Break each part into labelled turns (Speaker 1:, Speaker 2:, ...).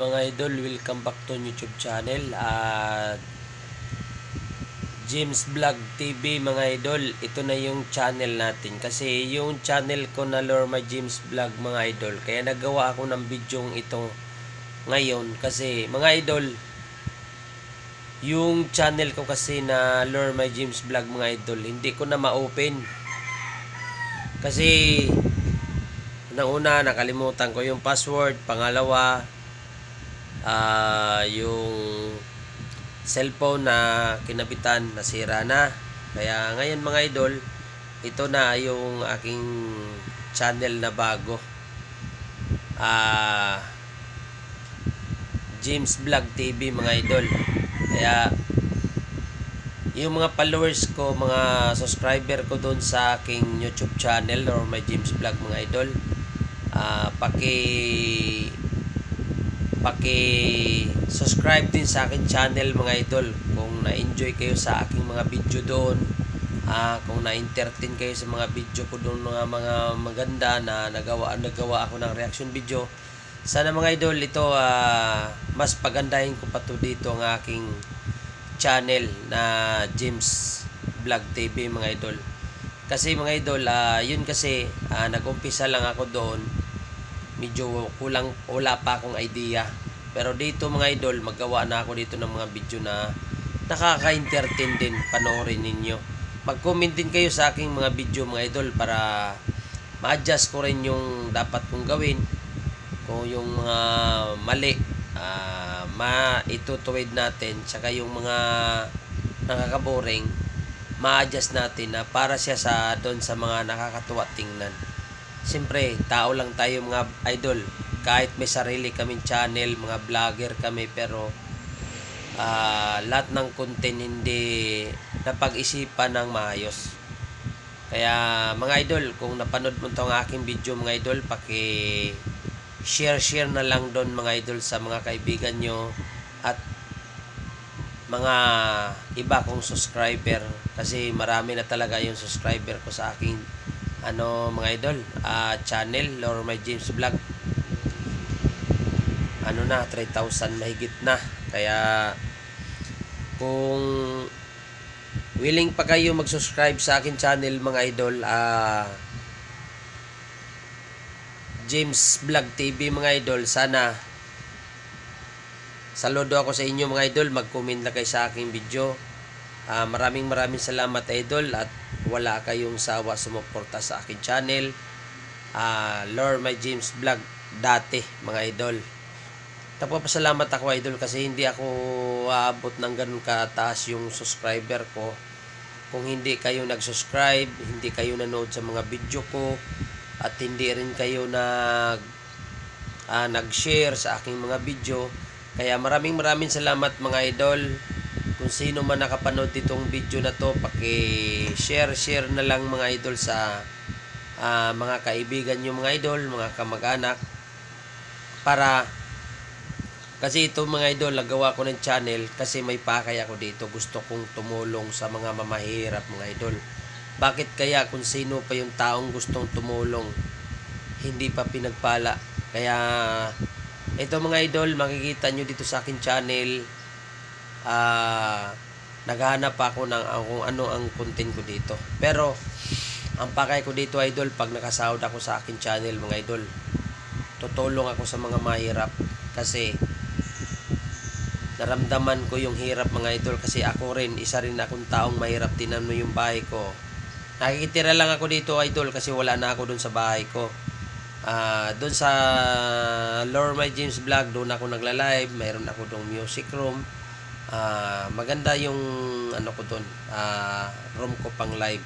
Speaker 1: mga idol? Welcome back to YouTube channel. At James Vlog TV mga idol, ito na yung channel natin. Kasi yung channel ko na Lorma James Vlog mga idol. Kaya nagawa ako ng video ito ngayon. Kasi mga idol, yung channel ko kasi na Lorma James Vlog mga idol, hindi ko na ma-open. Kasi Unang-una, nakalimutan ko yung password. Pangalawa, ah yung cellphone na kinabitan, nasira na. Kaya ngayon mga idol, ito na yung aking channel na bago. Ah James Vlog TV mga idol. Kaya yung mga followers ko, mga subscriber ko doon sa aking YouTube channel or my James Vlog mga idol, ah paki paki subscribe din sa akin channel mga idol kung na-enjoy kayo sa aking mga video doon. Ah kung na-entertain kayo sa mga video ko doon mga mga maganda na nagawa nagawa ako ng reaction video. Sana mga idol ito ah, mas pagandahin ko pa to dito ang aking channel na James Vlog TV mga idol. Kasi mga idol ah, yun kasi ah, nag-umpisa lang ako doon medyo kulang wala pa akong idea. Pero dito mga idol maggawa na ako dito ng mga video na nakaka-entertain din panoorin ninyo. Mag-comment din kayo sa aking mga video mga idol para ma-adjust ko rin yung dapat kong gawin. Kung yung mga mali ah, maitutuwid natin tsaka yung mga nakakaboring ma-adjust natin na para siya sa doon sa mga nakakatuwa tingnan Siyempre, tao lang tayo mga idol. Kahit may sarili kaming channel, mga vlogger kami, pero ah, lahat ng content hindi napag-isipan ng maayos. Kaya mga idol, kung napanood mo itong aking video mga idol, paki share share na lang doon mga idol sa mga kaibigan nyo at mga iba kong subscriber kasi marami na talaga yung subscriber ko sa aking ano mga idol ah channel or my James Vlog. Ano na 3,000 mahigit na. Kaya kung willing pa kayo mag-subscribe sa akin channel mga idol ah James Vlog TV mga idol sana saludo ako sa inyo mga idol. Mag-comment na kayo sa aking video. Ah, maraming maraming salamat idol at wala kayong sawa sumuporta sa akin channel. Ah, Lord my James Vlog dati mga idol. Nagpapasalamat ako idol kasi hindi ako aabot ng ganun kataas yung subscriber ko. Kung hindi kayo nag-subscribe, hindi kayo nanood sa mga video ko at hindi rin kayo nag ah, nag-share sa aking mga video. Kaya maraming maraming salamat mga idol sino man nakapanood itong video na to paki-share share na lang mga idol sa ah, mga kaibigan nyo mga idol mga kamag-anak. Para kasi ito mga idol nagawa ko ng channel kasi may pakay ako dito. Gusto kong tumulong sa mga mamahirap mga idol. Bakit kaya kung sino pa yung taong gustong tumulong hindi pa pinagpala? Kaya ito mga idol makikita nyo dito sa akin channel ah naghahanap ako ng ah, kung ano ang content ko dito. Pero ang pakay ko dito idol pag nakasahod ako sa akin channel mga idol. Tutulong ako sa mga mahirap kasi naramdaman ko yung hirap mga idol kasi ako rin isa rin akong taong mahirap tinan mo yung bahay ko. Nakikitira lang ako dito idol kasi wala na ako dun sa bahay ko. Ah, doon sa Lord My James Vlog, doon ako nagla-live, mayroon ako dong music room ah maganda yung ano ko doon ah room ko pang live.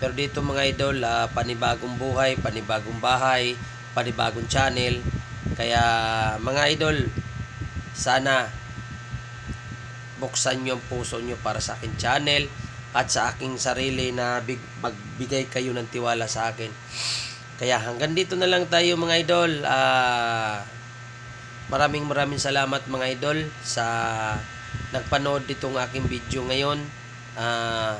Speaker 1: Pero dito mga idol ah, panibagong buhay panibagong bahay panibagong channel. Kaya mga idol sana buksan nyo ang puso nyo para sa akin channel at sa aking sarili na big, magbigay kayo ng tiwala sa akin. Kaya hanggang dito na lang tayo mga idol. Ah maraming maraming salamat mga idol sa nagpanood ditong aking video ngayon. Ah,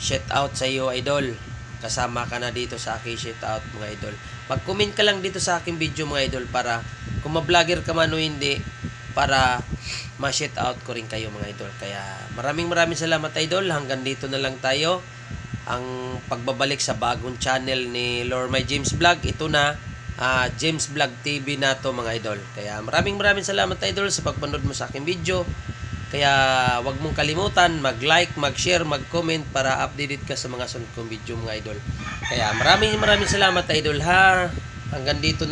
Speaker 1: shout out sa iyo idol. Kasama ka na dito sa aking shout out mga idol. Mag-comment ka lang dito sa aking video mga idol para kung ma-vlogger ka man o hindi para ma-shout out ko rin kayo mga idol. Kaya maraming maraming salamat idol. Hanggang dito na lang tayo. Ang pagbabalik sa bagong channel ni Lormay James Vlog. Ito na ah, James Vlog TV na to mga idol. Kaya maraming maraming salamat idol sa pagpanood mo sa aking video. Kaya wag mong kalimutan mag-like, mag-share, mag-comment para updated ka sa mga sunod kong video mga idol. Kaya maraming maraming salamat idol ha. Hanggang dito